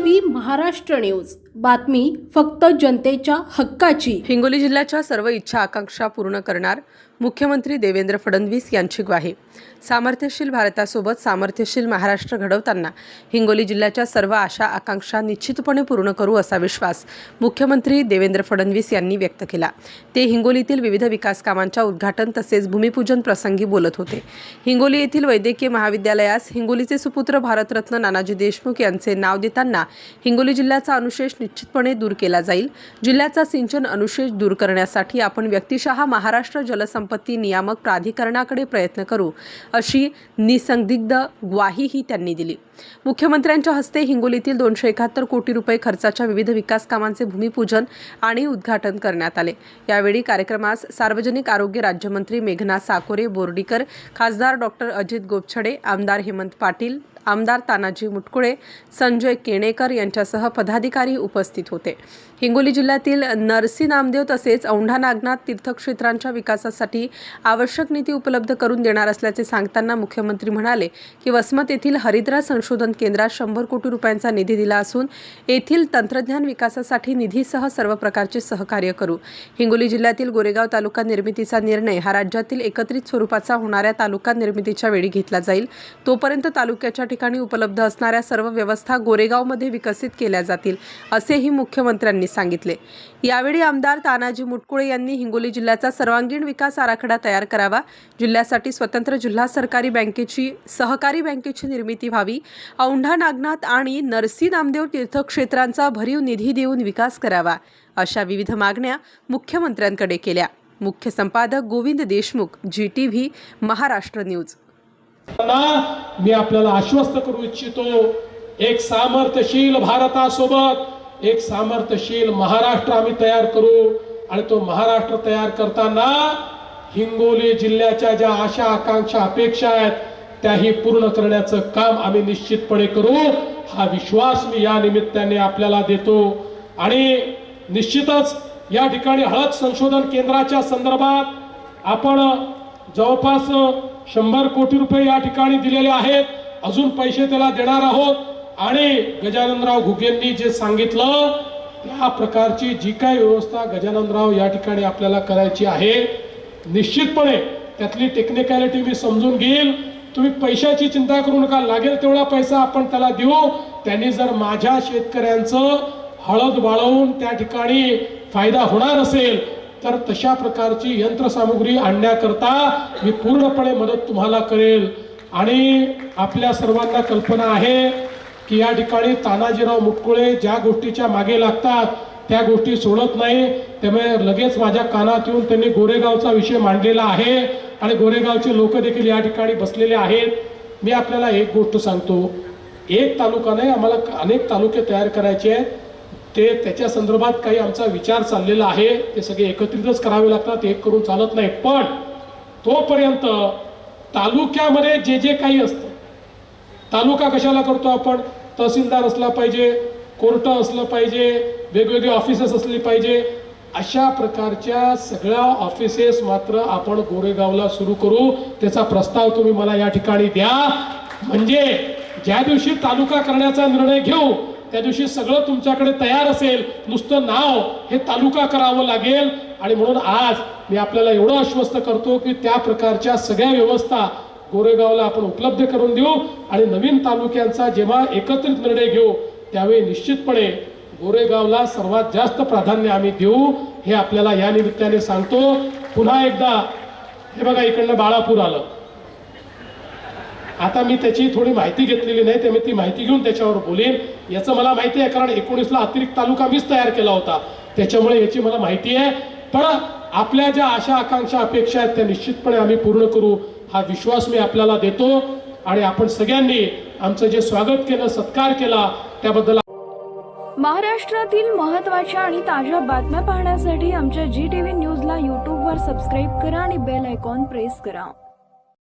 V Maharashtra news. बातमी फक्त जनतेच्या हक्काची. हिंगोली जिल्ह्याच्या सर्व इच्छा आकांक्षा पूर्ण करणार मुख्यमंत्री देवेंद्र फडणवीस यांची ग्वाही. सामर्थ्यशील भारतासोबत सामर्थ्यशील महाराष्ट्र घडवताना हिंगोली जिल्ह्याच्या सर्व आशा आकांक्षा निश्चितपणे पूर्ण करू असा विश्वास मुख्यमंत्री देवेंद्र फडणवीस यांनी व्यक्त केला. ते हिंगोलीतील विविध विकास कामांच्या उद्घाटन तसेच भूमिपूजन प्रसंगी बोलत होते. हिंगोली येथील वैद्यकीय महाविद्यालयास हिंगोलीचे सुपुत्र भारतरत्न नानाजी देशमुख यांचे नाव देताना हिंगोली जिल्ह्याचा अनुशेष निश्चितपणे दूर केला जाईल. जिल्ह्याचा सिंचन अनुशेष दूर करण्यासाठी आपण व्यक्तिशः महाराष्ट्र जलसंपत्ती नियामक प्राधिकरणाकडे प्रयत्न करू अशी निसंदिग्ध ग्वाहीही त्यांनी दिली. मुख्यमंत्र्यांच्या हस्ते हिंगोलीतील दोनशे एकाहत्तर कोटी रुपये खर्चाच्या विविध विकास कामांचे भूमिपूजन आणि उद्घाटन करण्यात आले. यावेळी कार्यक्रमास सार्वजनिक आरोग्य राज्यमंत्री मेघना साकोरे बोर्डीकर खासदार डॉक्टर अजित गोपछडे आमदार हेमंत पाटील आमदार तानाजी मुटकुळे संजय केणेकर यांच्यासह पदाधिकारी उपस्थित होते. हिंगोली जिल्ह्यातील नरसी नामदेव तसेच औंढा नागनाथ तीर्थक्षेत्रांच्या विकासासाठी आवश्यक निधी उपलब्ध करून देणार असल्याचे सांगताना मुख्यमंत्री म्हणाले की वसमत येथील हरिद्रा संशोधन केंद्रात शंभर कोटी रुपयांचा निधी दिला असून येथील तंत्रज्ञान विकासासाठी निधीसह सर्व प्रकारचे सहकार्य करू. हिंगोली जिल्ह्यातील गोरेगाव तालुका निर्मितीचा निर्णय हा राज्यातील एकत्रित स्वरूपाचा होणाऱ्या तालुका निर्मितीच्या वेळी घेतला जाईल. तोपर्यंत तालुक्याच्या ठिकाणी उपलब्ध असणाऱ्या सर्व व्यवस्था गोरेगावमध्ये विकसित केल्या जातील असेही मुख्यमंत्र्यांनी सांगितले. यावेळी आमदार तानाजी मुटकुळे यांनी हिंगोली जिल्ह्याचा सर्वांगीण विकास आराखडा तयार करावा. जिल्ह्यासाठी स्वतंत्र जिल्हा सरकारी बँकेची सहकारी बँकेची निर्मिती व्हावी. औंढा नागनाथ आणि नरसी नामदेव तीर्थक्षेत्रांचा भरीव निधी देऊन विकास करावा. अशा विविध मागण्या मुख्यमंत्र्यांकडे केल्या. मुख्य संपादक Govind Deshmukh G T V Maharashtra news. मी आपल्याला आश्वस्त करू इच्छितो एक सामर्थ्यशील भारतासोबत एक सामर्थ्यशील महाराष्ट्र आम्ही तयार करू आणि तो महाराष्ट्र तयार करताना हिंगोली जिल्ह्याच्या ज्या आशा आकांक्षा अपेक्षा आहेत त्याही पूर्ण करण्याचं काम आम्ही निश्चितपणे करू. हा विश्वास मी या निमित्ताने आपल्याला देतो. आणि निश्चितच या ठिकाणी हळद संशोधन केंद्राच्या संदर्भात आपण जवळपास शंभर कोटी रुपये या ठिकाणी दिलेले आहेत. अजून पैसे त्याला देणार आहोत. आणि गजाननराव घुगेंनी जे सांगितलं त्या प्रकारची जी काय व्यवस्था गजाननराव या ठिकाणी आपल्याला करायची आहे निश्चितपणे त्यातली टेक्निकॅलिटी मी समजून घेईल. तुम्ही पैशाची चिंता करू नका लागेल तेवढा पैसा आपण त्याला देऊ. त्यांनी जर माझ्या शेतकऱ्यांचं हळद वाळवून त्या ठिकाणी फायदा होणार असेल तर तशा प्रकारची यंत्रसामुग्री आणण्याकरता मी पूर्णपणे मदत तुम्हाला करेल. आणि आपल्या सर्वांना कल्पना आहे की या ठिकाणी तानाजीराव मुटकुळे ज्या गोष्टीच्या मागे लागतात त्या गोष्टी सोडत नाही. त्यामुळे लगेच माझ्या कानात येऊन त्यांनी गोरेगावचा विषय मांडलेला आहे आणि गोरेगावचे लोक देखील या ठिकाणी बसलेले आहेत. मी आपल्याला एक गोष्ट सांगतो. एक तालुका नाही आम्हाला अनेक तालुके तयार करायचे आहेत. ते त्याच्या संदर्भात काही आमचा विचार चाललेला आहे. ते सगळे एकत्रितच करावे लागतात एक करून चालत नाही. पण तोपर्यंत तालुक्यामध्ये जे जे काही असतं तालुका कशाला करतो आपण? तहसीलदार असला पाहिजे कोर्ट असलं पाहिजे वेगवेगळे ऑफिसेस असली पाहिजे अशा प्रकारच्या सगळ्या ऑफिसेस मात्र आपण गोरेगावला सुरू करू. त्याचा प्रस्ताव तुम्ही मला या ठिकाणी द्या. म्हणजे ज्या दिवशी तालुका करण्याचा निर्णय घेऊ त्या दिवशी सगळं तुमच्याकडे तयार असेल. नुसतं नाव हे तालुका करावं लागेल. आणि म्हणून आज मी आपल्याला एवढं आश्वस्त करतो की त्या प्रकारच्या सगळ्या व्यवस्था गोरेगावला आपण उपलब्ध करून देऊ आणि नवीन तालुक्यांचा जेव्हा एकत्रित निर्णय घेऊ त्यावेळी निश्चितपणे गोरेगावला सर्वात जास्त प्राधान्य आम्ही देऊ हे आपल्याला या निमित्ताने सांगतो. पुन्हा एकदा हे बघा इकडनं बाळापूर आलं. आता मी त्याची थोडी माहिती घेतलेली नाही त्यामुळे ती माहिती घेऊन त्याच्यावर बोलेन. याचं मला माहिती आहे कारण एकोणीसला अतिरिक्त तालुका मीच तयार केला होता. त्याच्यामुळे याची मला माहिती आहे. पण आपल्या ज्या आशा आकांक्षा अपेक्षा आहेत त्या निश्चितपणे आम्ही पूर्ण करू. हा विश्वास मी आपल्याला देतो आणि आपण सगळ्यांनी आमचं जे स्वागत केलं सत्कार केला त्याबद्दल महाराष्ट्रातील महत्त्वाच्या आणि ताज्या बातम्या पाहण्यासाठी आमच्या जी टीव्ही न्यूजला यूट्यूबवर सबस्क्राईब करा आणि बेल आयकॉन प्रेस करा.